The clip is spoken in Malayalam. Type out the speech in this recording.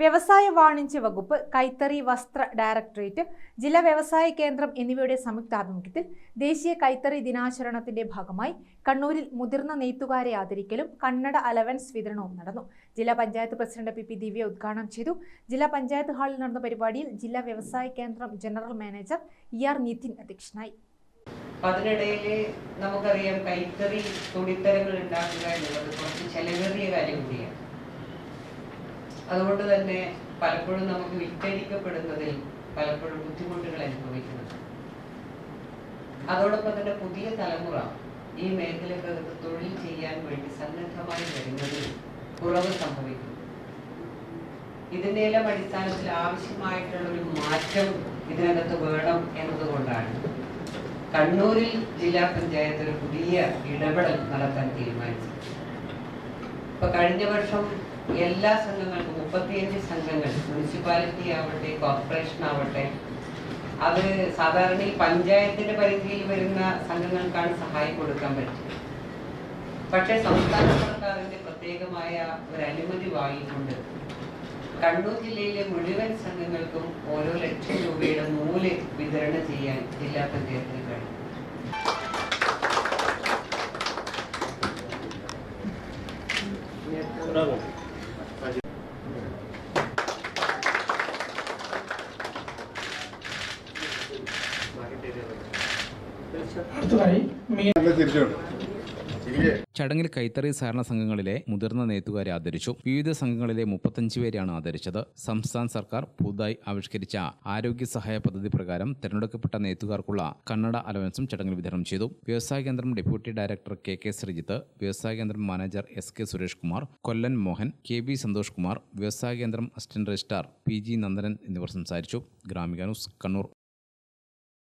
വ്യവസായ വാണിജ്യ വകുപ്പ് കൈത്തറി വസ്ത്ര ഡയറക്ടറേറ്റ് ജില്ലാ വ്യവസായ കേന്ദ്രം എന്നിവയുടെ സംയുക്താഭിമുഖ്യത്തിൽ ദേശീയ കൈത്തറി ദിനാചരണത്തിന്റെ ഭാഗമായി കണ്ണൂരിൽ മുതിർന്ന നെയ്ത്തുകാരെ ആദരിക്കലും കന്നഡ അലവൻസ് വിതരണവും നടന്നു. ജില്ലാ panchayat president P P Divya ഉദ്ഘാടനം ചെയ്തു. ജില്ലാ പഞ്ചായത്ത് ഹാളിൽ നടന്ന പരിപാടിയിൽ ജില്ലാ വ്യവസായ കേന്ദ്രം general manager E R Nithin അധ്യക്ഷനായി. അതിനിടയിൽ നമുക്കറിയാം കൈത്തറി തുണിത്തരങ്ങൾ ഉണ്ടാക്കുക എന്നുള്ളത് കുറച്ച് ചെലവേറിയ കാര്യം കൂടിയാണ്. അതുകൊണ്ട് തന്നെ പലപ്പോഴും നമുക്ക് വിറ്റഴിക്കപ്പെടുന്നതിൽ പലപ്പോഴും ബുദ്ധിമുട്ടുകൾ അനുഭവിക്കുന്നുണ്ട് അതോടൊപ്പം തന്നെ പുതിയ തലമുറ ഈ മേഖലകൾക്ക് തൊഴിൽ ചെയ്യാൻ വേണ്ടി സന്നദ്ധമായി വരുന്നതിൽ കുറവ് സംഭവിക്കുന്നു. ഇതിന്റെ എല്ലാം അടിസ്ഥാനത്തിൽ ആവശ്യമായിട്ടുള്ള ഒരു മാറ്റം ഇതിനകത്ത് വേണം എന്നതുകൊണ്ടാണ്. കണ്ണൂരിൽ ജില്ലാ പഞ്ചായത്ത് ഒരു പുതിയ ഇടപെടൽ നടത്താൻ തീരുമാനിച്ചു ഇപ്പൊ കഴിഞ്ഞ വർഷം എല്ലാ സംഘങ്ങൾക്കും മുപ്പത്തിയഞ്ച് സംഘങ്ങൾ മുനിസിപ്പാലിറ്റി ആവട്ടെ കോർപ്പറേഷൻ ആവട്ടെ അത് സാധാരണ ഈ പഞ്ചായത്തിന്റെ പരിധിയിൽ വരുന്ന സംഘങ്ങൾക്കാണ് സഹായം കൊടുക്കാൻ പറ്റുന്നത്. പക്ഷേ സംസ്ഥാന സർക്കാരിന്റെ പ്രത്യേകമായ ഒരു അനുമതി വാങ്ങിക്കൊണ്ട് കണ്ണൂർ ജില്ലയിലെ മുഴുവൻ സംഘങ്ങൾക്കും ഓരോ ലക്ഷം രൂപയുടെ നൂൽ വിതരണം ചെയ്യാൻ ജില്ലാ പഞ്ചായത്തിന് കഴിയും. ചടങ്ങിൽ കൈത്തറി സഹകരണ സംഘങ്ങളിലെ മുതിർന്ന നെയ്ത്തുകാരെ ആദരിച്ചു. വിവിധ സംഘങ്ങളിലെ മുപ്പത്തഞ്ച് പേരെയാണ് ആദരിച്ചത്. സംസ്ഥാന സർക്കാർ പുതുതായി ആവിഷ്കരിച്ച ആരോഗ്യ സഹായ പദ്ധതി പ്രകാരം തെരഞ്ഞെടുക്കപ്പെട്ട നെയ്ത്തുകാർക്കുള്ള കന്നഡ അലവൻസും ചടങ്ങിൽ വിതരണം ചെയ്തു. വ്യവസായ കേന്ദ്രം deputy director K K Sreejith വ്യവസായ കേന്ദ്രം manager S K Suresh Kumar Kollan Mohan K B Santhosh Kumar വ്യവസായ കേന്ദ്രം assistant registrar P G Nandanan എന്നിവർ സംസാരിച്ചു. ഗ്രാമിക ന്യൂസ് കണ്ണൂർ.